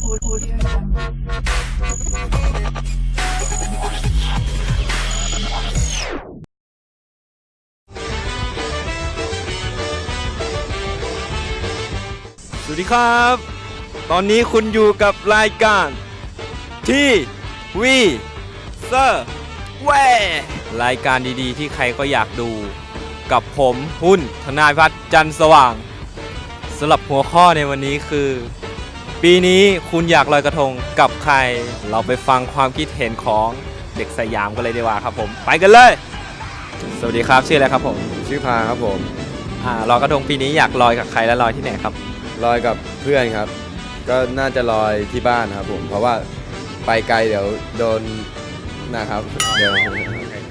สวัสดีครับ ตอนนี้คุณอยู่กับรายการที่วีเซอร์เวรายการดีๆ ที่ใครก็อยากดูกับผมหุ้นทนายพัฒน์จันทร์สว่างสำหรับหัวข้อในวันนี้คือ ปีนี้คุณอยากลอยกระทงกับใคร เราไปฟังความคิดเห็นของเด็กสยามกันเลยดีกว่าครับผม ไปกันเลย สวัสดีครับชื่ออะไรครับผมชื่อพาครับผมอ่าลอยกระทงปีนี้อยากลอยกับใครและลอยที่ไหนครับ ลอยกับเพื่อนครับ ก็น่าจะลอยที่บ้านครับผม เพราะว่าไปไกลเดี๋ยวโดนนะครับเดี๋ยว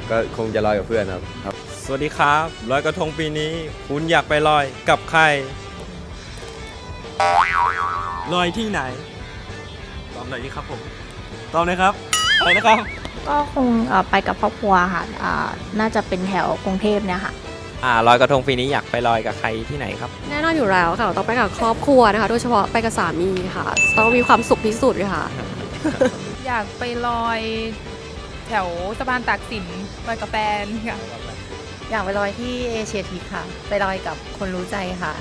ก็คงจะลอยกับเพื่อนครับครับ สวัสดีครับลอยกระทงปีนี้ คุณอยากไปลอยกับใคร ลอยที่ไหน ตอบหน่อยดีครับผม ตอบเลยครับอะไรนะครับ ก็คงเอ่อไปกับครอบครัวค่ะอ่าน่าจะเป็นแถวกรุงเทพเนี่ยค่ะ อ่าลอยกระทงปีนี้อยากไปลอยกับใครที่ไหนครับ แน่นอนอยู่แล้วค่ะต้องไปกับครอบครัวนะคะ โดยเฉพาะไปกับสามีค่ะ ต้องมีความสุขที่สุดค่ะ อยากไปลอยแถวสะพานตากสินลอยกับแฟนค่ะ อยากไปลอยที่เอเชียทีค่ะ ไปลอยกับคนรู้ใจค่ะ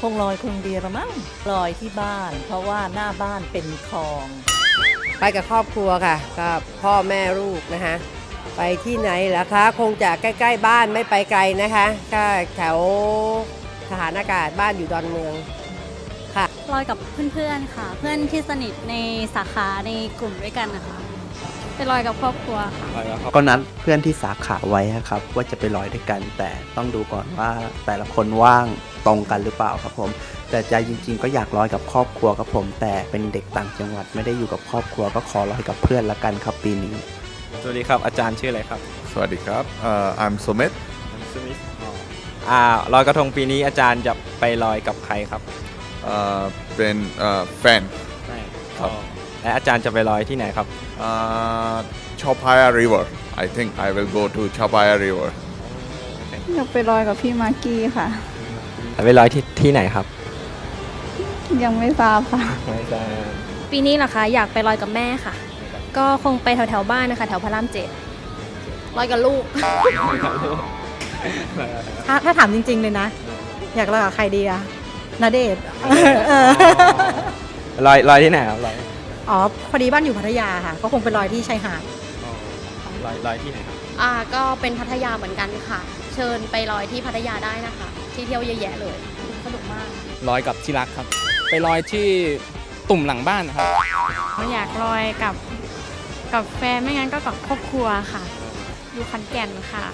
คงลอยคงเดียวละมั้งลอยที่บ้าน เพราะว่าหน้าบ้านเป็นคลอง ไปกับครอบครัวค่ะกับพ่อแม่ลูกนะคะ ไปที่ไหนล่ะคะ คงจะใกล้ ๆ บ้านไม่ไปไกลนะคะก็แถวทหารอากาศบ้านอยู่ดอนเมืองค่ะ ลอยกับเพื่อนๆค่ะ เพื่อนที่สนิทในสาขาในกลุ่มด้วยกันนะคะ ไปลอยกับครอบครัวค่ะลอยกับครอบก็นัดเพื่อนที่สาขาไว้ครับ ว่าจะไปลอยด้วยกัน แต่ต้องดูก่อนว่าแต่ละคนว่างตรงกันหรือเปล่าครับผม แต่ใจจริง ๆ ก็อยากลอยกับครอบครัวครับผม แต่เป็นเด็กต่างจังหวัดไม่ได้อยู่กับครอบครัวก็ขอลอยกับเพื่อนละกันครับปีนี้ สวัสดีครับอาจารย์ชื่ออะไรครับสวัสดีครับเอ่อ I'm Sumit สมิธอ่าลอยกระทงปีนี้อาจารย์จะไปลอยกับใครครับเอ่อเป็นเอ่อแฟนครับ และอาจารย์จะไปลอยที่ไหนครับเอ่อ Chopaya River I think I will go to Chopaya River อยากไปลอยกับพี่มากกี้ค่ะไปลอยที่ที่ไหนครับยังไม่ทราบค่ะ ไม่ใช่ปีนี้เหรอคะอยากไปลอยกับแม่ค่ะ ก็คงไปแถวๆบ้านนะคะ แถวพระรามเจ็ดลอยกับลูก ถ้าถ้าถามจริง ๆ เลยนะ อยากลอยกับใครดีอะนาเดชน์ เออลอยลอยที่ไหนครับลอย อ๋อพอดีบ้านอยู่พัทยาค่ะ ก็คงไปลอยที่ชายหาดลอยลอยที่ไหนครับอ่าก็เป็นพัทยาเหมือนกันค่ะ เชิญไปลอยที่พัทยาได้นะคะ ที่เที่ยวเยอะแยะเลยสนุกมาก ลอยกับที่รักครับ ไปลอยที่ตุ่มหลังบ้านนะครับอยากลอยกับกับแฟนไม่งั้นก็กับครอบครัวค่ะ อยู่ขอนแก่นค่ะ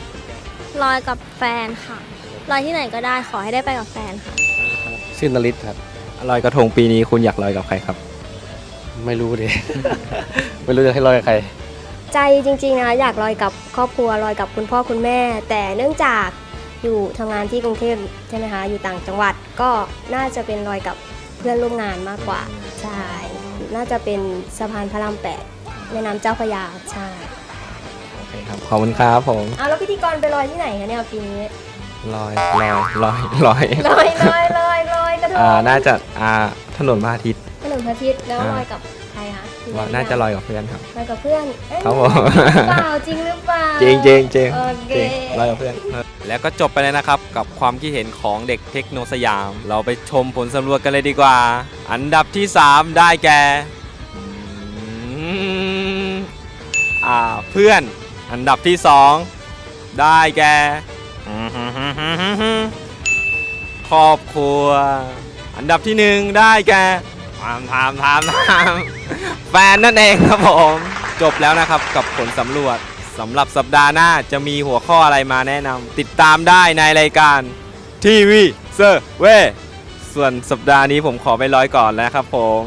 ลอยกับแฟนค่ะ ลอยที่ไหนก็ได้ขอให้ได้ไปกับแฟนค่ะ ชื่อนลิศครับลอยกระทงปีนี้คุณอยากลอยกับใครครับ ไม่รู้ดิ ไม่รู้จะให้ลอยกับใคร ใจจริงๆนะอยากลอยกับครอบครัวลอยกับคุณพ่อคุณแม่ แต่เนื่องจากอยู่ทำงานที่กรุงเทพใช่ไหมคะอยู่ต่างจังหวัดก็น่าจะเป็นลอยกับเพื่อนร่วมงานมากกว่าใช่น่าจะเป็นสะพานพระรามแปดแม่น้ำเจ้าพระยาใช่โอเคครับ ขอบคุณครับผมอ้าวแล้วพิธีกรไปลอยที่ไหนคะเนี่ยปีนี้ลอยลอยลอยลอยลอยลอยลอยลอยกระทง อ่าน่าจะอ่าถนนพระอาทิตย์ถนนพระ อาทิตย์แล้วอ่าลอยกับใครคะที่ไหว่าน่าจะลอยกับเพื่อนครับ ลอยกับเพื่อนเอ๊ะครับผม เปล่าจริงหรือเปล่าจริงจริงจริงโอเค จริงลอยกับเพื่อน แล้วก็จบไปเลยนะครับ กับความคิดเห็นของเด็กเทคโนสยาม เราไปชมผลสำรวจกันเลยดีกว่า อันดับที่ 3 ได้แก่อืมอ่าเพื่อน อันดับที่ 2 ได้แก่ครอบครัว อันดับที่หนึ่งได้แก่ พามพามพามทามแฟนนั่นเองครับผม จบแล้วนะครับกับผลสำรวจสำหรับสัปดาห์หน้าจะมีหัวข้ออะไรมาแนะนำติดตามได้ในรายการทีวีเซอร์เวส่วนสัปดาห์นี้ผมขอไปร้อยก่อนแล้วครับผม